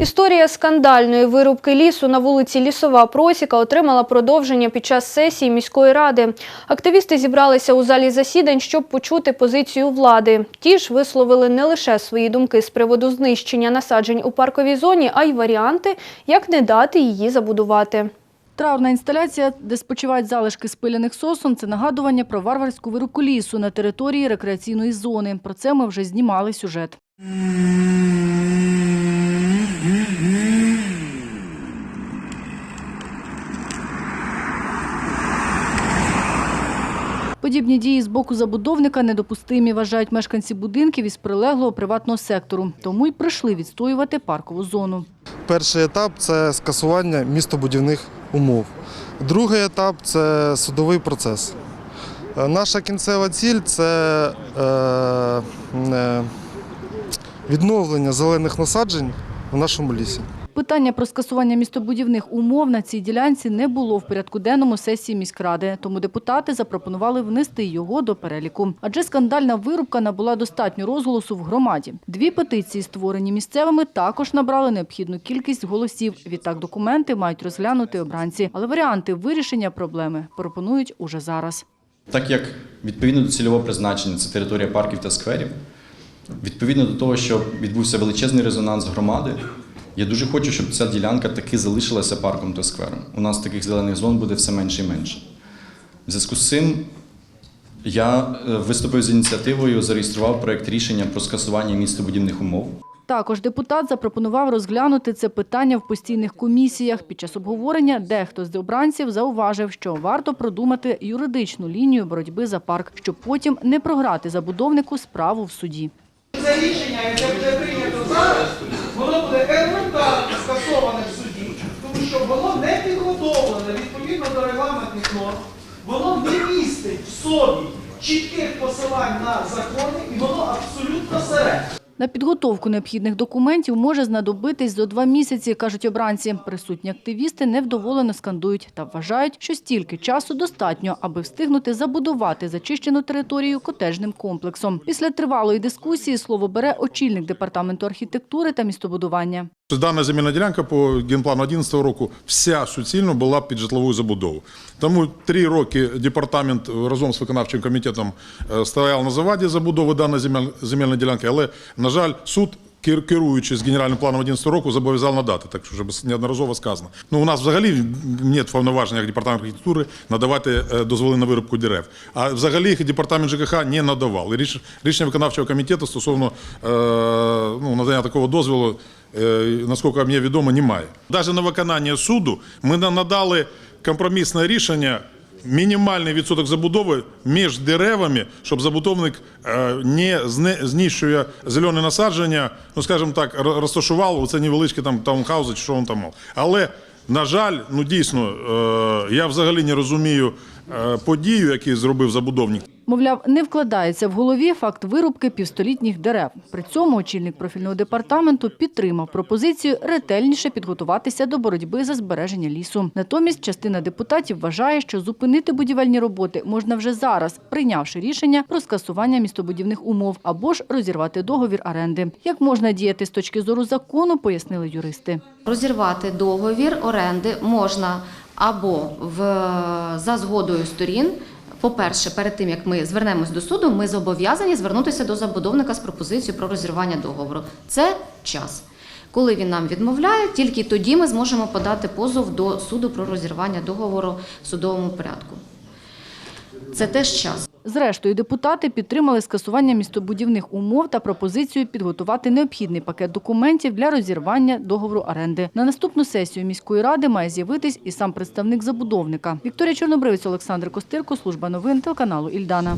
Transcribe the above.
Історія скандальної вирубки лісу на вулиці Лісова Просіка отримала продовження під час сесії міської ради. Активісти зібралися у залі засідань, щоб почути позицію влади. Ті ж висловили не лише свої думки з приводу знищення насаджень у парковій зоні, а й варіанти, як не дати її забудувати. Траурна інсталяція, де спочивають залишки спиляних сосен, це нагадування про варварську вирубку лісу на території рекреаційної зони. Про це ми вже знімали сюжет. Подібні дії з боку забудовника недопустимі, вважають мешканці будинків із прилеглого приватного сектору. Тому й прийшли відстоювати паркову зону. Перший етап це скасування містобудівних умов. Другий етап це судовий процес. Е, Наша кінцева ціль це е, е, відновлення зелених насаджень в нашому лісі. Питання про скасування містобудівних умов на цій ділянці не було в порядку денному сесії міськради, тому депутати запропонували внести його до переліку. Адже скандальна вирубка набула достатньо розголосу в громаді. Дві петиції, створені місцевими, також набрали необхідну кількість голосів. Відтак документи мають розглянути обранці. Але варіанти вирішення проблеми пропонують уже зараз. Так як відповідно до цільового призначення це територія парків та скверів, відповідно до того, що відбувся величезний резонанс громади, я дуже хочу, щоб ця ділянка таки залишилася парком та сквером. У нас таких зелених зон буде все менше і менше. В зв'язку з цим я е, виступив з ініціативою, зареєстрував проєкт рішення про скасування містобудівних умов. Також депутат запропонував розглянути це питання в постійних комісіях. Під час обговорення дехто з обранців зауважив, що варто продумати юридичну лінію боротьби за парк, щоб потім не програти забудовнику справу в суді. Це рішення, яке буде прийнято зараз, воно буде елементарно скасоване в суді, тому що воно не підготовлене відповідно до регламентних норм, воно не містить в собі чітких посилань на закони, і воно абсолютно сире. На підготовку необхідних документів може знадобитись до два місяці, кажуть обранці. Присутні активісти невдоволено скандують та вважають, що стільки часу достатньо, аби встигнути забудувати зачищену територію котежним комплексом. Після тривалої дискусії слово бере очільник департаменту архітектури та містобудування. Дана земельна ділянка по генплану 2011 року вся суцільно була під житлову забудову. Тому три роки департамент разом з виконавчим комітетом е, стояв на заваді забудови даної земельної ділянки, але, на жаль, суд. кер- Керуючись генеральним планом 2011 року, зобов'язав надати, так що вже неодноразово сказано. Ну, у нас взагалі немає повноважень як департамент архітектури надавати е, дозволи на вирубку дерев. А взагалі їх департамент ЖКХ не надавав. І рішення виконавчого комітету стосовно е, ну, надання такого дозволу наскільки мені відомо, немає. Навіть на виконання суду ми на- надали компромісне рішення. Мінімальний відсоток забудови між деревами, щоб забудовник е, не знищує зелене насадження, ну скажімо так, ро- розташував оце невеличкі там таунхаузи, чи що він там мав. Але на жаль, ну дійсно, е, я взагалі не розумію е, подію, яку зробив забудовник. Мовляв, не вкладається в голові факт вирубки півстолітніх дерев. При цьому очільник профільного департаменту підтримав пропозицію ретельніше підготуватися до боротьби за збереження лісу. Натомість частина депутатів вважає, що зупинити будівельні роботи можна вже зараз, прийнявши рішення про скасування містобудівних умов або ж розірвати договір оренди. Як можна діяти з точки зору закону, пояснили юристи. Розірвати договір оренди можна або в, за згодою сторін. По-перше, перед тим як ми звернемось до суду, ми зобов'язані звернутися до забудовника з пропозицією про розірвання договору. Це час. Коли він нам відмовляє, тільки тоді ми зможемо подати позов до суду про розірвання договору в судовому порядку. Це теж час. Зрештою, депутати підтримали скасування містобудівних умов та пропозицію підготувати необхідний пакет документів для розірвання договору оренди. На наступну сесію міської ради має з'явитись і сам представник забудовника. Вікторія Чорнобривець, Олександр Костирко, служба новин телеканалу Ільдана.